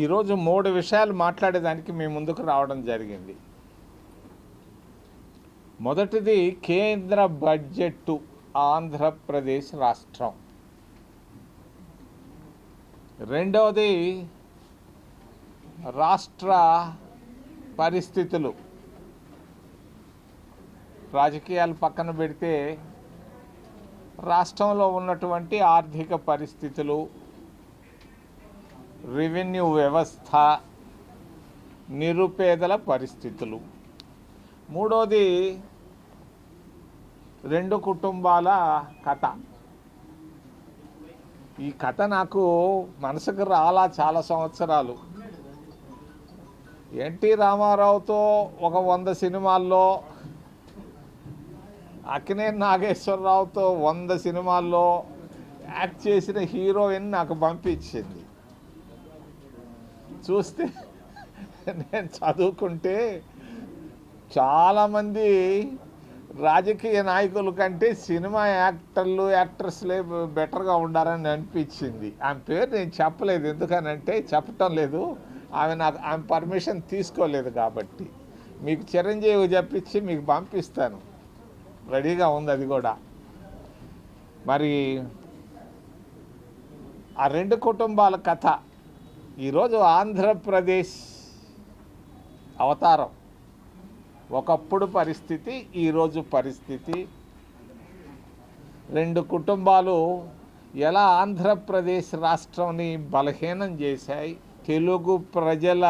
ఈరోజు మూడు విషయాలు మాట్లాడేదానికి మీ ముందుకు రావడం జరిగింది. మొదటిది కేంద్ర బడ్జెట్ ఆంధ్రప్రదేశ్ రాష్ట్రం. రెండవది రాష్ట్ర పరిస్థితులు. రాజకీయాలు పక్కన పెడితే రాష్ట్రంలో ఉన్నటువంటి ఆర్థిక పరిస్థితులు రెవెన్యూ వ్యవస్థ నిరుపేదల పరిస్థితులు. మూడోది రెండు కుటుంబాల కథ. ఈ కథ నాకు మనసుకు రాలా చాలా సంవత్సరాలు. ఎన్టీ రామారావుతో ఒక వంద సినిమాల్లో అక్కినేని నాగేశ్వరరావుతో వంద సినిమాల్లో యాక్ట్ చేసిన హీరోయిన్ నాకు పంపించింది. చూస్తే నేను చదువుకుంటే చాలామంది రాజకీయ నాయకుల కంటే సినిమా యాక్టర్లు యాక్ట్రెస్లే బెటర్గా ఉండాలని అనిపించింది. ఆమె పేరు నేను చెప్పలేదు. ఎందుకనంటే చెప్పటం లేదు. ఆమె నాకు ఆమె పర్మిషన్ తీసుకోలేదు కాబట్టి. మీకు చిరంజీవి చెప్పించి మీకు పంపిస్తాను. రెడీగా ఉంది అది కూడా. మరి ఆ రెండు కుటుంబాల కథ ఈరోజు ఆంధ్రప్రదేశ్ అవతారం. ఒకప్పుడు పరిస్థితి ఈరోజు పరిస్థితి. రెండు కుటుంబాలు ఎలా ఆంధ్రప్రదేశ్ రాష్ట్రంని బలహీనం చేశాయి తెలుగు ప్రజల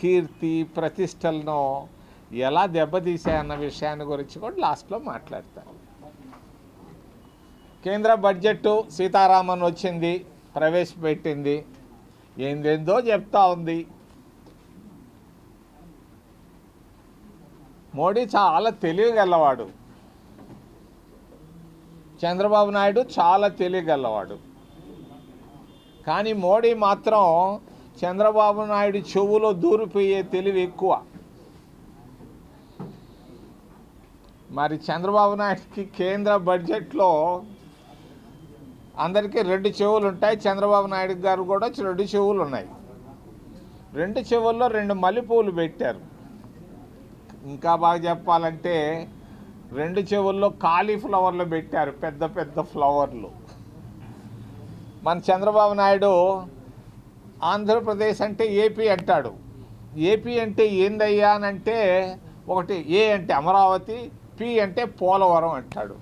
కీర్తి ప్రతిష్టలను ఎలా దెబ్బతీశాయన్న విషయాన్ని గురించి కూడా లాస్ట్లో మాట్లాడతారు. కేంద్ర బడ్జెట్ సీతారామన్ వచ్చింది ప్రవేశపెట్టింది. ఏందేందో చెప్తా ఉంది. మోడీ చాలా తెలియగలవాడు చంద్రబాబు నాయుడు చాలా తెలియగలవాడు కానీ మోడీ మాత్రం చంద్రబాబు నాయుడు చెవులో దూరిపోయే తెలివి ఎక్కువ. మరి చంద్రబాబు నాయుడుకి కేంద్ర బడ్జెట్లో అందరికీ రెండు చెవులు ఉంటాయి. చంద్రబాబు నాయుడు గారు కూడా రెండు చెవులు ఉన్నాయి. రెండు చెవుల్లో రెండు మల్లెపూలు పెట్టారు. ఇంకా బాగా చెప్పాలంటే రెండు చెవుల్లో కాలీఫ్లవర్లు పెట్టారు. పెద్ద పెద్ద ఫ్లవర్లు. మన చంద్రబాబు నాయుడు ఆంధ్రప్రదేశ్ అంటే ఏపీ అంటాడు. ఏపీ అంటే ఏందయ్యా అని అంటే ఒకటి ఏ అంటే అమరావతి పి అంటే పోలవరం అంటాడు.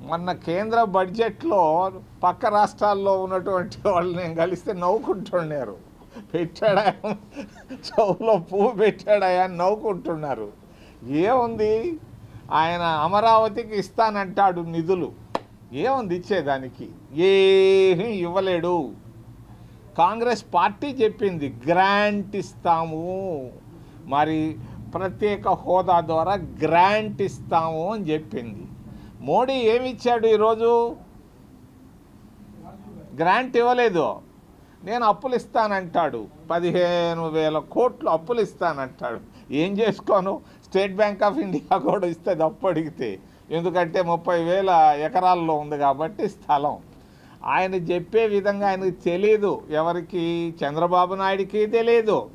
మొన్న కేంద్ర బడ్జెట్లో పక్క రాష్ట్రాల్లో ఉన్నటువంటి వాళ్ళు నేను కలిస్తే నవ్వుకుంటున్నారు. పెట్టాడా? చెవులో పువ్వు పెట్టాడా అని నవ్వుకుంటున్నారు. ఏముంది? ఆయన అమరావతికి ఇస్తానంటాడు నిధులు. ఏముంది ఇచ్చేదానికి? ఏమీ ఇవ్వలేడు. కాంగ్రెస్ పార్టీ చెప్పింది గ్రాంట్ ఇస్తాము. మరి ప్రత్యేక హోదా ద్వారా గ్రాంట్ ఇస్తాము అని చెప్పింది. మోడీ ఏమి ఇచ్చాడు ఈరోజు? గ్రాంట్ ఇవ్వలేదు. నేను అప్పులు ఇస్తానంటాడు. పదిహేను వేల కోట్లు అప్పులు ఇస్తానంటాడు. ఏం చేసుకోను? స్టేట్ బ్యాంక్ ఆఫ్ ఇండియా కూడా ఇస్తుంది అప్పు అడిగితే. ఎందుకంటే ముప్పై వేల ఎకరాల్లో ఉంది కాబట్టి స్థలం. ఆయన చెప్పే విధంగా ఆయనకు తెలియదు ఎవరికి? చంద్రబాబు నాయుడికి తెలియదు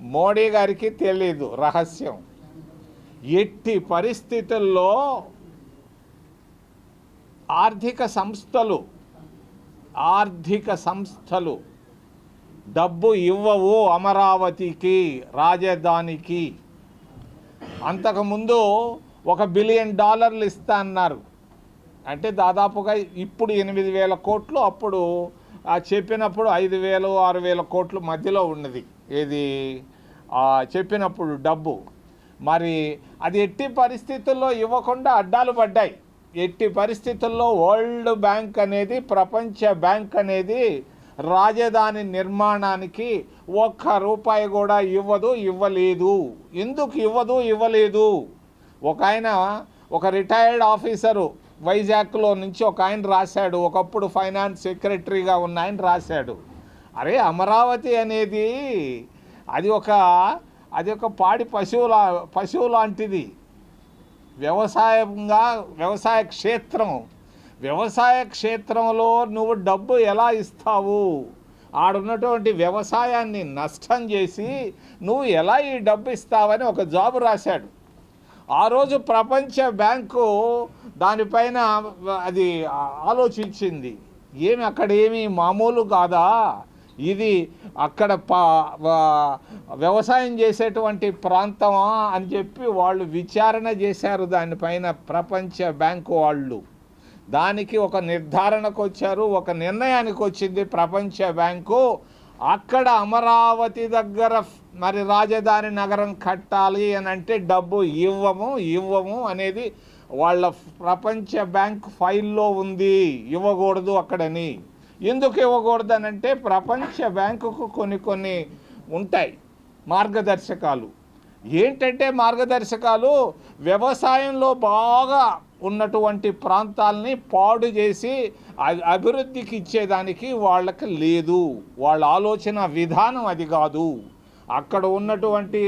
మోడీ గారికి తెలియదు రహస్యం. ఎట్టి పరిస్థితుల్లో ఆర్థిక సంస్థలు ఆర్థిక సంస్థలు డబ్బు ఇవ్వవు అమరావతికి రాజధానికి. అంతకుముందు ఒక బిలియన్ డాలర్లు ఇస్తా అన్నారు. అంటే దాదాపుగా ఇప్పుడు ఎనిమిది వేల కోట్లు అప్పుడు చెప్పినప్పుడు ఐదు వేలు ఆరు వేల కోట్లు మధ్యలో ఉన్నది. ఏది? చెప్పినప్పుడు డబ్బు. మరి అది ఎట్టి పరిస్థితుల్లో ఇవ్వకుండా అడ్డాలు పడ్డాయి. ఎట్టి పరిస్థితుల్లో వరల్డ్ బ్యాంక్ అనేది ప్రపంచ బ్యాంక్ అనేది రాజధాని నిర్మాణానికి ఒక్క రూపాయి కూడా ఇవ్వదు ఇవ్వలేదు. ఎందుకు ఇవ్వదు ఇవ్వలేదు? ఒక ఆయన ఒక రిటైర్డ్ ఆఫీసరు వైజాగ్లో నుంచి ఒక ఆయన రాశాడు. ఒకప్పుడు ఫైనాన్స్ సెక్రటరీగా ఉన్న ఆయన రాశాడు. అరే అమరావతి అనేది అది ఒక అది ఒక పాడి పశువుల పశువు లాంటిది. వ్యవసాయంగా వ్యవసాయ క్షేత్రం వ్యవసాయ క్షేత్రంలో నువ్వు డబ్బు ఎలా ఇస్తావు? ఆడున్నటువంటి వ్యవసాయాన్ని నష్టం చేసి నువ్వు ఎలా ఈ డబ్బు ఇస్తావని ఒక జాబు రాశాడు. ఆ రోజు ప్రపంచ బ్యాంకు దానిపైన అది ఆలోచించింది. ఏమి అక్కడ ఏమి మామూలు కాదా? ఇది అక్కడ పా వ్యవసాయం చేసేటువంటి ప్రాంతమా అని చెప్పి వాళ్ళు విచారణ చేశారు. దానిపైన ప్రపంచ బ్యాంకు వాళ్ళు దానికి ఒక నిర్ధారణకు వచ్చారు ఒక నిర్ణయానికి వచ్చింది ప్రపంచ బ్యాంకు. అక్కడ అమరావతి దగ్గర మరి రాజధాని నగరం కట్టాలి అని అంటే డబ్బు ఇవ్వము ఇవ్వము అనేది వాళ్ళ ప్రపంచ బ్యాంక్ ఫైల్లో ఉంది. ఇవ్వకూడదు అక్కడని. ఎందుకు ఇవ్వకూడదనంటే ప్రపంచ బ్యాంకుకు కొన్ని కొన్ని ఉంటాయి మార్గదర్శకాలు. ఏంటంటే మార్గదర్శకాలు వ్యవసాయంలో బాగా ఉన్నటువంటి ప్రాంతాలని పాడు చేసి అభివృద్ధికి ఇచ్చేదానికి వాళ్ళకి లేదు. వాళ్ళ ఆలోచన విధానం అది కాదు. అక్కడ ఉన్నటువంటి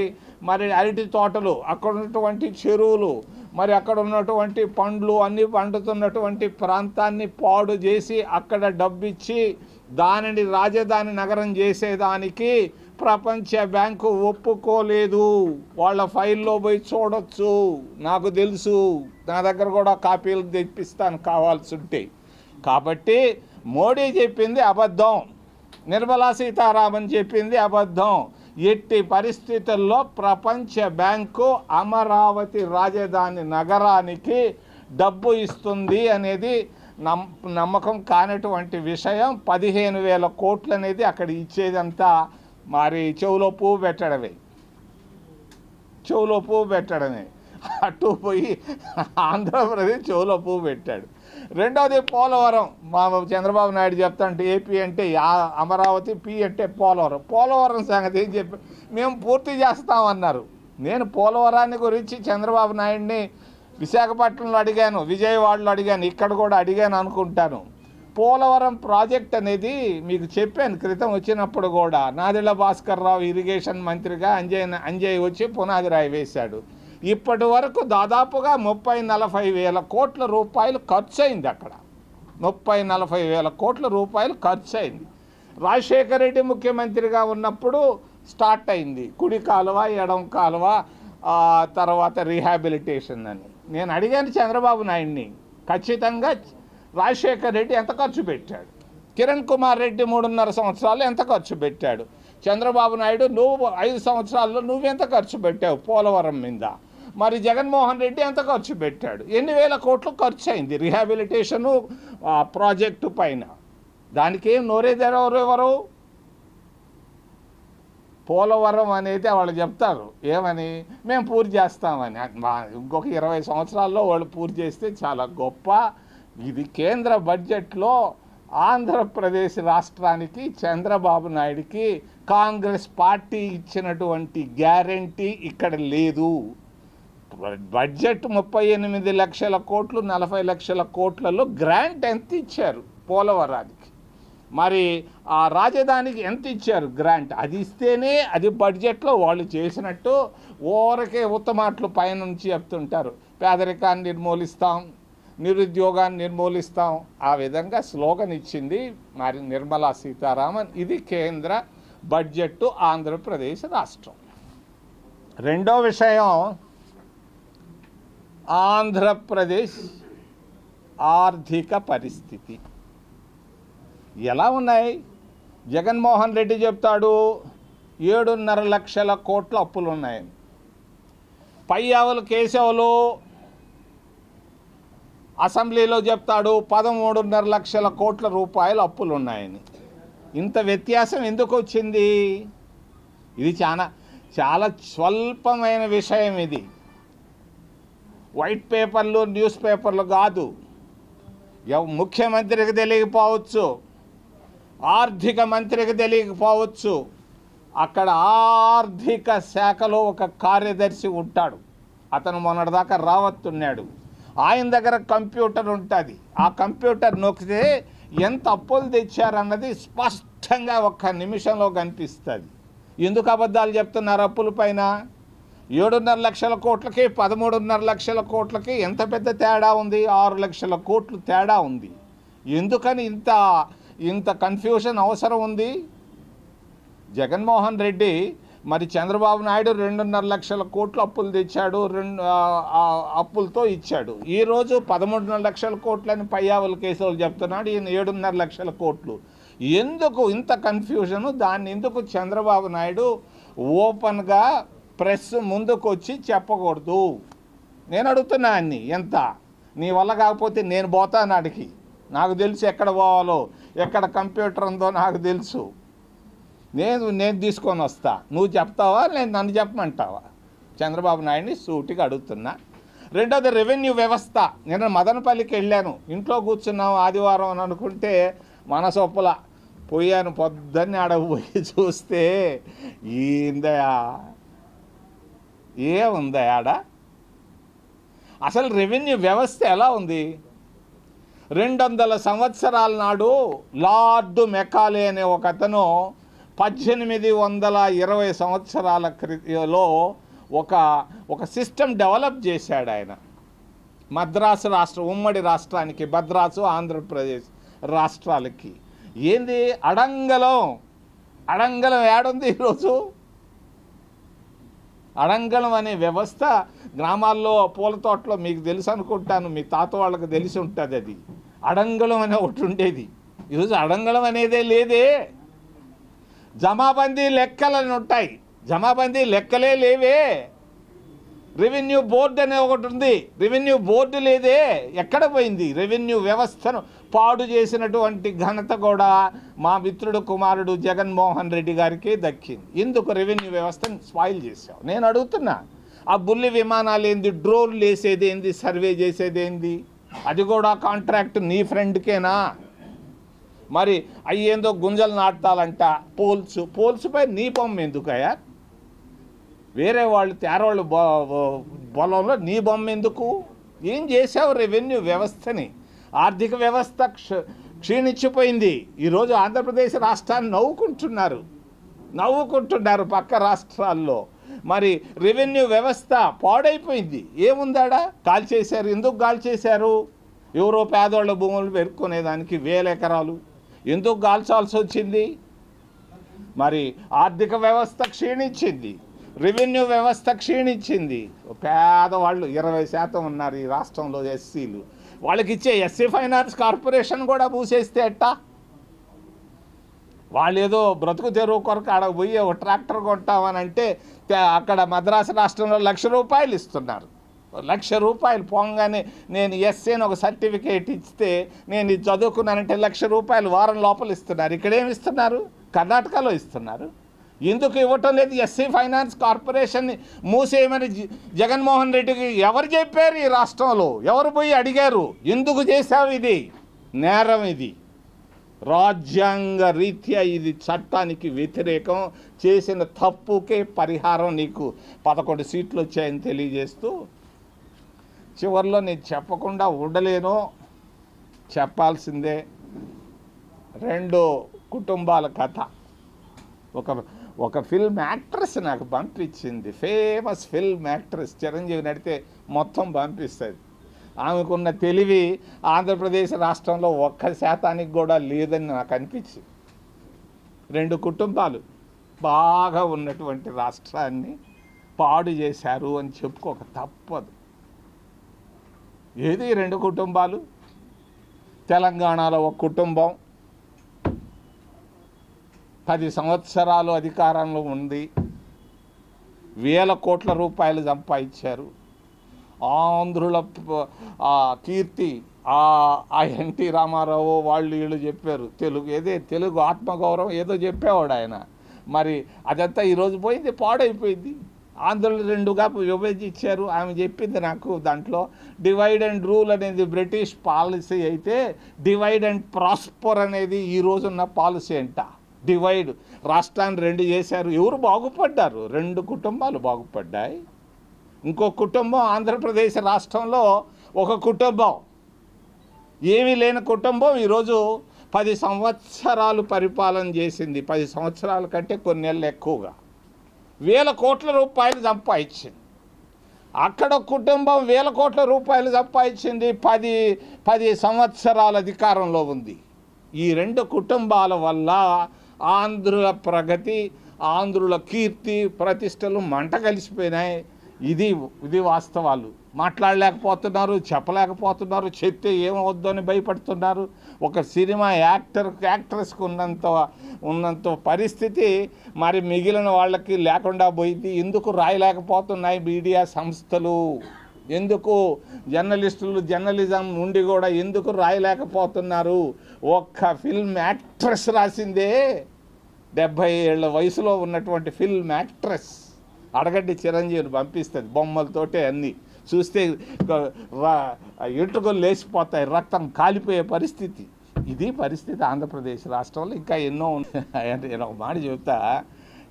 మరి అరటి తోటలు అక్కడ ఉన్నటువంటి చెరువులు మరి అక్కడ ఉన్నటువంటి పండ్లు అన్ని పండుతున్నటువంటి ప్రాంతాన్ని పాడు చేసి అక్కడ డబ్బిచ్చి దానిని రాజధాని నగరం చేసేదానికి ప్రపంచ బ్యాంకు ఒప్పుకోలేదు. వాళ్ళ ఫైల్లో పోయి చూడొచ్చు. నాకు తెలుసు. నా దగ్గర కూడా కాపీలు తెప్పిస్తాను కావాల్సి ఉంటే కాబట్టి మోడీ చెప్పింది అబద్ధం. నిర్మలా సీతారామన్ చెప్పింది అబద్ధం. ఎట్టి పరిస్థితుల్లో ప్రపంచ బ్యాంకు అమరావతి రాజధాని నగరానికి డబ్బు ఇస్తుంది అనేది నమ్ నమ్మకం కానటువంటి విషయం. పదిహేను వేల కోట్లు అనేది అక్కడ ఇచ్చేదంతా మరి చెవులో పువ్వు పెట్టడమే. చెవులో పువ్వు పెట్టడమే. అటు పోయి ఆంధ్రప్రదేశ్ చెవులో పువ్వు పెట్టాడు. రెండవది పోలవరం. మా చంద్రబాబు నాయుడు చెప్తాంటే ఏపీ అంటే అమరావతి పి అంటే పోలవరం. పోలవరం సంగతి ఏం చెప్పి మేము పూర్తి చేస్తామన్నారు. నేను పోలవరాన్ని గురించి చంద్రబాబు నాయుడిని విశాఖపట్నంలో అడిగాను విజయవాడలో అడిగాను ఇక్కడ కూడా అడిగాను అనుకుంటాను. పోలవరం ప్రాజెక్ట్ అనేది మీకు చెప్పాను క్రితం వచ్చినప్పుడు కూడా. నాదెళ్ళ భాస్కర్ రావు ఇరిగేషన్ మంత్రిగా అంజయ్ అంజయ్ వచ్చి పునాది రాయి వేశాడు. ఇప్పటి వరకు దాదాపుగా ముప్పై నలభై వేల కోట్ల రూపాయలు ఖర్చు అయింది అక్కడ. ముప్పై నలభై వేల కోట్ల రూపాయలు ఖర్చు అయింది రాజశేఖర రెడ్డి ముఖ్యమంత్రిగా ఉన్నప్పుడు స్టార్ట్ అయింది. కుడి కాలువ ఎడం కాలువ తర్వాత రీహాబిలిటేషన్ అని. నేను అడిగాను చంద్రబాబు నాయుడిని ఖచ్చితంగా రాజశేఖర్ రెడ్డి ఎంత ఖర్చు పెట్టాడు? కిరణ్ కుమార్ రెడ్డి మూడున్నర సంవత్సరాలు ఎంత ఖర్చు పెట్టాడు? చంద్రబాబు నాయుడు నువ్వు ఐదు సంవత్సరాల్లో నువ్వెంత ఖర్చు పెట్టావు? పోలవరం మీద. మరి జగన్మోహన్ రెడ్డి ఎంత ఖర్చు పెట్టాడు? ఎన్ని వేల కోట్లు ఖర్చు అయింది రిహాబిలిటేషన్ ఆ, ప్రాజెక్టు పైన? దానికి ఏం నోరేదెవరు పోలవరం అనేది వాళ్ళు చెప్తారు. ఏమని? మేము పూర్తి చేస్తామని. ఇంకొక ఇరవై సంవత్సరాల్లో వాళ్ళు పూర్తి చేస్తే చాలా గొప్ప. ఇది కేంద్ర బడ్జెట్లో ఆంధ్రప్రదేశ్ రాష్ట్రానికి చంద్రబాబు నాయుడికి కాంగ్రెస్ పార్టీ ఇచ్చినటువంటి గ్యారంటీ ఇక్కడ లేదు. బడ్జెట్ ముప్పై ఎనిమిది లక్షల కోట్లు నలభై లక్షల కోట్లలో గ్రాంట్ ఎంత ఇచ్చారు పోలవరానికి? మరి ఆ రాజధానికి ఎంత ఇచ్చారు గ్రాంట్? అది ఇస్తేనే అది బడ్జెట్లో వాళ్ళు చేసినట్టు ఓరకే ఉత్తమాట్లు పైనుంచి చెప్తుంటారు. పేదరికాన్ని నిర్మూలిస్తాం నిరుద్యోగాన్ని నిర్మూలిస్తాం. ఆ విధంగా స్లోగన్ ఇచ్చింది మరి నిర్మలా సీతారామన్. ఇది కేంద్ర బడ్జెట్ ఆంధ్రప్రదేశ్ రాష్ట్రం. రెండో విషయం ఆంధ్రప్రదేశ్ ఆర్థిక పరిస్థితి. ఎలా ఉన్నాయి? జగన్మోహన్ రెడ్డి చెప్తాడు ఏడున్నర లక్షల కోట్ల అప్పులు ఉన్నాయని పయ్యావులు కేశవులు అసెంబ్లీలో చెప్తాడు పదమూడున్నర లక్షల కోట్ల రూపాయలు అప్పులు ఉన్నాయని ఇంత వ్యత్యాసం ఎందుకు వచ్చింది? ఇది చాలా చాలా స్వల్పమైన విషయం ఇది. వైట్ పేపర్లు న్యూస్ పేపర్లు కాదు. ముఖ్యమంత్రికి తెలియకపోవచ్చు. ఆర్థిక మంత్రికి తెలియకపోవచ్చు. అక్కడ ఆర్థిక శాఖలో ఒక కార్యదర్శి ఉంటాడు. అతను మొన్నటిదాకా రావత్తున్నాడు. ఆయన దగ్గర కంప్యూటర్ ఉంటుంది. ఆ కంప్యూటర్ నొక్కితే ఎంత అప్పులు తెచ్చారన్నది స్పష్టంగా ఒక్క నిమిషంలో కనిపిస్తుంది. ఎందుకు అబద్ధాలు చెప్తున్నారు అప్పుల పైన? ఏడున్నర లక్షల కోట్లకి పదమూడున్నర లక్షల కోట్లకి ఎంత పెద్ద తేడా ఉంది? ఆరు లక్షల కోట్లు తేడా ఉంది. ఎందుకని ఇంత ఇంత కన్ఫ్యూషన్ అవసరం ఉంది? జగన్మోహన్ రెడ్డి మరి చంద్రబాబు నాయుడు రెండున్నర లక్షల కోట్లు అప్పులు తెచ్చాడు రెండు అప్పులతో ఇచ్చాడు. ఈరోజు పదమూడున్నర లక్షల కోట్లని పయ్యావుల కేసులు చెప్తున్నాడు ఈయన ఏడున్నర లక్షల కోట్లు. ఎందుకు ఇంత కన్ఫ్యూజను దాన్ని ఎందుకు చంద్రబాబు నాయుడు ఓపెన్గా ప్రెస్ ముందుకు వచ్చి చెప్పకూడదు. నేను అడుగుతున్నా అన్ని. ఎంత? నీ వల్ల కాకపోతే నేను పోతాను అడిగి నాకు తెలుసు ఎక్కడ పోవాలో ఎక్కడ కంప్యూటర్ ఉందో నాకు తెలుసు. నేను నేను తీసుకొని వస్తా. నువ్వు చెప్తావా? నేను నన్ను చెప్పమంటావా? చంద్రబాబు నాయుడిని సూటిగా అడుగుతున్నా. రెండోది రెవెన్యూ వ్యవస్థ. నేను మదనపల్లికి వెళ్ళాను. ఇంట్లో కూర్చున్నాం ఆదివారం అని అనుకుంటే మనసొప్పుల పోయాను పొద్దున్నే ఆడకు పోయి చూస్తే ఏందయా ఏముందా ఆడ? అసలు రెవెన్యూ వ్యవస్థ ఎలా ఉంది? రెండు వందల సంవత్సరాల నాడు లార్డు మెకాలే అనే ఒక అతను పద్దెనిమిది వందల ఇరవై సంవత్సరాల క్రిలో ఒక ఒక సిస్టమ్ డెవలప్ చేశాడు ఆయన. మద్రాసు రాష్ట్రం ఉమ్మడి రాష్ట్రానికి మద్రాసు ఆంధ్రప్రదేశ్ రాష్ట్రాలకి. ఏంది? అడంగలం. అడంగలం ఏడుంది ఈరోజు? అడంగళం అనే వ్యవస్థ గ్రామాల్లో పూల తోటలో మీకు తెలుసు అనుకుంటాను మీ తాత వాళ్ళకి తెలిసి ఉంటుంది అది. అడంగళం అనే ఒకటి ఉండేది. ఈరోజు అడంగళం అనేదే లేదే. జమాబందీ లెక్కలని ఉంటాయి జమాబందీ లెక్కలే లేవే. రెవెన్యూ బోర్డు అనే ఒకటి ఉంది. రెవెన్యూ బోర్డు లేదే ఎక్కడ పోయింది? రెవెన్యూ వ్యవస్థను పాడు చేసినటువంటి ఘనత కూడా మా మిత్రుడు కుమారుడు జగన్మోహన్ రెడ్డి గారికి దక్కింది. ఎందుకు రెవెన్యూ వ్యవస్థను స్పాయిల్ చేశావు? నేను అడుగుతున్నా. ఆ బుల్లి విమానాలు ఏంది? డ్రోన్లు వేసేది ఏంది? సర్వే చేసేది ఏంది? అది కూడా కాంట్రాక్ట్ నీ ఫ్రెండ్కేనా? మరి అయ్యేందో గుంజలు నాటాలంట పోల్స్. పోల్స్పై నీ బొమ్మ ఎందుకయ్యా? వేరే వాళ్ళు తేరవాళ్ళు పొలంలో నీ బొమ్మ ఎందుకు? ఏం చేసావు రెవెన్యూ వ్యవస్థని? ఆర్థిక వ్యవస్థ క్ష క్షీణించిపోయింది. ఈరోజు ఆంధ్రప్రదేశ్ రాష్ట్రాన్ని నవ్వుకుంటున్నారు. నవ్వుకుంటున్నారు పక్క రాష్ట్రాల్లో. మరి రెవెన్యూ వ్యవస్థ పాడైపోయింది. ఏముందాడా? కాల్ చేశారు. ఎందుకు కాల్ చేశారు? ఎవరో పేదోళ్ళ భూములు పెరుక్కునేదానికి వేల ఎకరాలు. ఎందుకు కాల్చాల్సి వచ్చింది మరి ఆర్థిక వ్యవస్థ క్షీణించింది. రెవెన్యూ వ్యవస్థ క్షీణించింది. పేదవాళ్ళు ఇరవై శాతం ఉన్నారు ఈ రాష్ట్రంలో ఎస్సీలు. వాళ్ళకి ఇచ్చే ఎస్సీ ఫైనాన్స్ కార్పొరేషన్ కూడా మూసేస్తే ఎట్టా? వాళ్ళు ఏదో బ్రతుకు తెరువు కొరకు ఆడ పోయి ఒక ట్రాక్టర్ కొంటామని అంటే అక్కడ మద్రాసు రాష్ట్రంలో లక్ష రూపాయలు ఇస్తున్నారు. లక్ష రూపాయలు పోగానే నేను ఎస్సీని ఒక సర్టిఫికేట్ ఇస్తే నేను ఇది చదువుకున్నానంటే లక్ష రూపాయలు వారం లోపల ఇస్తున్నారు. ఇక్కడేమి ఇస్తున్నారు? కర్ణాటకలో ఇస్తున్నారు. ఎందుకు ఇవ్వటం లేదు? ఎస్సీ ఫైనాన్స్ కార్పొరేషన్ని మూసేయమని జగన్మోహన్ రెడ్డికి ఎవరు చెప్పారు ఈ రాష్ట్రంలో? ఎవరు పోయి అడిగారు? ఎందుకు చేశావు ఇది? నేరం ఇది. రాజ్యాంగ రీత్యా ఇది చట్టానికి వ్యతిరేకం. చేసిన తప్పుకే పరిహారం నీకు పదకొండు సీట్లు వచ్చాయని తెలియజేస్తూ చివరిలో నేను చెప్పకుండా ఉండలేను. చెప్పాల్సిందే. రెండు కుటుంబాల కథ. ఒక ఒక ఫిల్మ్ యాక్ట్రెస్ నాకు పంపించింది. Famous film actress. చిరంజీవి నడితే మొత్తం పంపిస్తుంది. ఆమెకున్న తెలివి ఆంధ్రప్రదేశ్ రాష్ట్రంలో ఒక్క శాతానికి కూడా లేదని నాకు అనిపించింది. రెండు కుటుంబాలు బాగా ఉన్నటువంటి రాష్ట్రాన్ని పాడు చేశారు అని చెప్పుకోక తప్పదు. ఏది రెండు కుటుంబాలు? తెలంగాణలో ఒక కుటుంబం పది సంవత్సరాలు అధికారంలో ఉంది. వేల కోట్ల రూపాయలు సంపాదించారు. ఆంధ్రుల కీర్తి ఆ ఆ ఎన్టీ రామారావు వాళ్ళు వీళ్ళు చెప్పారు. తెలుగు ఏదే తెలుగు ఆత్మగౌరవం ఏదో చెప్పేవాడు ఆయన. మరి అదంతా ఈరోజు పోయింది పాడైపోయింది. ఆంధ్రులు రెండుగా విభజించారు. ఆమె చెప్పింది నాకు దాంట్లో డివైడ్ అండ్ రూల్ అనేది బ్రిటిష్ పాలసీ అయితే డివైడ్ అండ్ ప్రాస్పర్ అనేది ఈ రోజున్న పాలసీ అంట. డివైడ్ రాష్ట్రాన్ని రెండు చేశారు. ఎవరు బాగుపడ్డారు? రెండు కుటుంబాలు బాగుపడ్డాయి. ఇంకో కుటుంబం ఆంధ్రప్రదేశ్ రాష్ట్రంలో ఒక కుటుంబం. ఏమీ లేని కుటుంబం ఈరోజు పది సంవత్సరాలు పరిపాలన చేసింది. పది సంవత్సరాల కంటే కొన్ని నెలలు ఎక్కువగా. వేల కోట్ల రూపాయలు సంపాదించింది. అక్కడ కుటుంబం వేల కోట్ల రూపాయలు సంపాదించింది. పది పది సంవత్సరాల అధికారంలో ఉంది. ఈ రెండు కుటుంబాల వల్ల ఆంధ్రుల ప్రగతి ఆంధ్రుల కీర్తి ప్రతిష్టలు మంట కలిసిపోయినాయి. ఇది ఇది వాస్తవాలు. మాట్లాడలేకపోతున్నారు చెప్పలేకపోతున్నారు చెప్తే ఏమవుద్దని భయపడుతున్నారు. ఒక సినిమా యాక్టర్ యాక్ట్రెస్కి ఉన్నంత ఉన్నంత పరిస్థితి మరి మిగిలిన వాళ్ళకి లేకుండా పోయింది. ఎందుకు రాయలేకపోతున్నాయి మీడియా సంస్థలు? ఎందుకు జర్నలిస్టులు జర్నలిజం నుండి కూడా ఎందుకు రాయలేకపోతున్నారు? ఒక్క ఫిల్మ్ యాక్ట్రెస్ రాసిందే. డెబ్భై ఏళ్ళ వయసులో ఉన్నటువంటి ఫిల్మ్ యాక్ట్రెస్ అడగడ్డి చిరంజీవిని పంపిస్తుంది బొమ్మలతోటే అన్నీ. చూస్తే ఇటుకలు లేచిపోతాయి రక్తం కాలిపోయే పరిస్థితి. ఇది పరిస్థితి ఆంధ్రప్రదేశ్ రాష్ట్రంలో ఇంకా ఎన్నో ఉన్నాయి. అంటే నేను ఒక మాట చెప్తా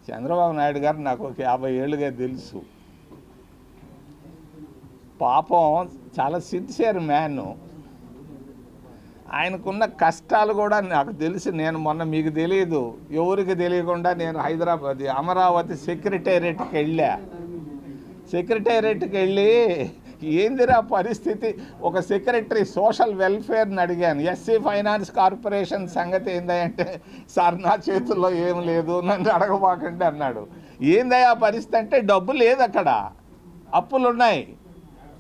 చంద్రబాబు నాయుడు గారు నాకు ఒక యాభై ఏళ్ళుగా తెలుసు. పాపం చాలా సిన్సియర్ మ్యాన్. ఆయనకున్న కష్టాలు కూడా నాకు తెలిసి. నేను మొన్న మీకు తెలియదు ఎవరికి తెలియకుండా నేను హైదరాబాద్ అమరావతి సెక్రటేరియట్కి వెళ్ళా. సెక్రటేరియట్కి వెళ్ళి ఏందిరా పరిస్థితి? ఒక సెక్రటరీ సోషల్ వెల్ఫేర్ని అడిగాను. ఎస్సీ ఫైనాన్స్ కార్పొరేషన్ సంగతి ఏందంటే సార్ నా చేతుల్లో ఏం లేదు నన్ను అడగబాకండి అన్నాడు. ఏందయ్యా పరిస్థితి అంటే డబ్బు లేదు అక్కడ. అప్పులు ఉన్నాయి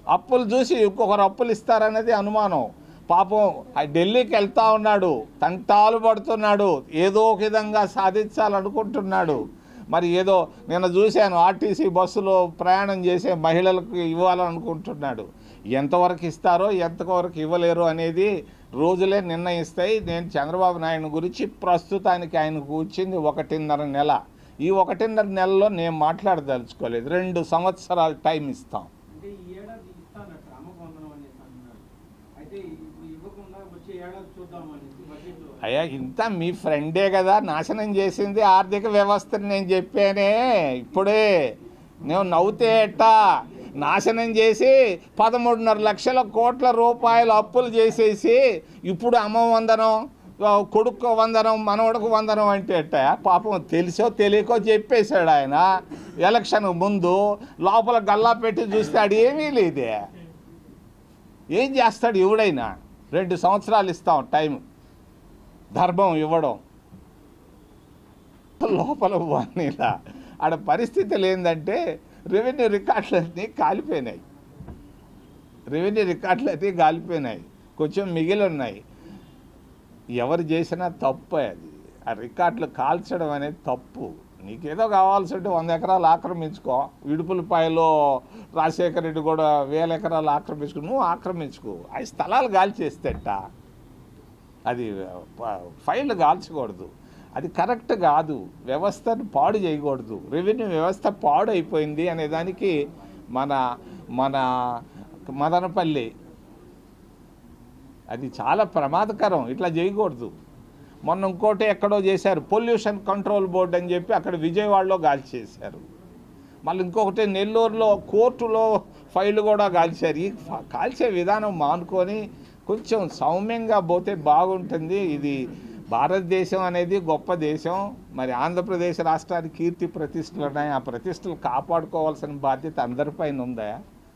అప్పులు చూసి ఇంకొకరు అప్పులు ఇస్తారనేది అనుమానం. పాపం ఆ ఢిల్లీకి వెళ్తా ఉన్నాడు తంటాలు పడుతున్నాడు ఏదో ఒక విధంగా సాధించాలనుకుంటున్నాడు. మరి ఏదో నేను చూశాను ఆర్టీసీ బస్సులో ప్రయాణం చేసే మహిళలకు ఇవ్వాలనుకుంటున్నాడు. ఎంతవరకు ఇస్తారో ఎంతవరకు ఇవ్వలేరు అనేది రోజులే నిర్ణయిస్తాయి. నేను చంద్రబాబు నాయుడు గురించి ప్రస్తుతానికి ఆయన కూర్చింది ఒకటిన్నర నెల. ఈ ఒకటిన్నర నెలలో నేను మాట్లాడదలుచుకోలేదు. రెండు సంవత్సరాలు టైం ఇస్తాం. అంటే ఈ ఏడాది అనేసి అంటున్నారు అయితే ఇప్పుడు ఇవ్వకుండా వచ్చే ఏడాది చూద్దాం బడ్జెట్లో అయ్యా ఇంత మీ ఫ్రెండే కదా నాశనం చేసింది ఆర్థిక వ్యవస్థని నేను చెప్పానే ఇప్పుడే. నువ్వు నవ్వుతే ఎట్టా? నాశనం చేసి పదమూడున్నర లక్షల కోట్ల రూపాయలు అప్పులు చేసేసి ఇప్పుడు అమ్మ వందనం. కొడుకు వందనం మనవడకు వందనం అంటే అట్ట పాపం తెలిసో తెలియకో చెప్పేశాడు ఆయన. ఎలక్షన్ ముందు లోపల గల్లా పెట్టి చూస్తే ఏమీ లేదే. ఏం చేస్తాడు ఎవడైనా? రెండు సంవత్సరాలు ఇస్తాం టైం. ధర్మం ఇవ్వడం. లోపల వాణిలా ఆడ పరిస్థితులు ఏంటంటే రెవెన్యూ రికార్డులన్నీ కాలిపోయినాయి. రెవెన్యూ రికార్డులు కాలిపోయినాయి. కొంచెం మిగిలి ఉన్నాయి. ఎవరు చేసినా తప్పు అది. ఆ రికార్డులు కాల్చడం అనేది తప్పు. నీకేదో కావాల్సి ఉంటే వంద ఎకరాలు ఆక్రమించుకో. ఇడుపులపాయలో రాజశేఖర రెడ్డి కూడా వేల ఎకరాలు ఆక్రమించుకో. నువ్వు ఆక్రమించుకో. ఆ స్థలాలు గాల్చేస్తేట అది ప- ఫైల్ కాల్చకూడదు. అది కరెక్ట్ కాదు. వ్యవస్థను పాడు చేయకూడదు. రెవెన్యూ వ్యవస్థ పాడు అయిపోయింది అనేదానికి మన మన మదనపల్లి అది చాలా ప్రమాదకరం ఇట్లా చేయకూడదు. మొన్న ఇంకోటి ఎక్కడో చేశారు పొల్యూషన్ కంట్రోల్ బోర్డు అని చెప్పి అక్కడ విజయవాడలో గాలి చేశారు. మళ్ళీ ఇంకొకటి నెల్లూరులో కోర్టులో ఫైల్ కూడా కాల్చారు ఈ ఫ- కాల్చే విధానం మానుకొని కొంచెం సౌమ్యంగా పోతే బాగుంటుంది. ఇది భారతదేశం అనేది గొప్ప దేశం. మరి ఆంధ్రప్రదేశ్ రాష్ట్రానికి కీర్తి ప్రతిష్టలు ఉన్నాయి ఆ ప్రతిష్టలు కాపాడుకోవాల్సిన బాధ్యత అందరిపైన ఉందా?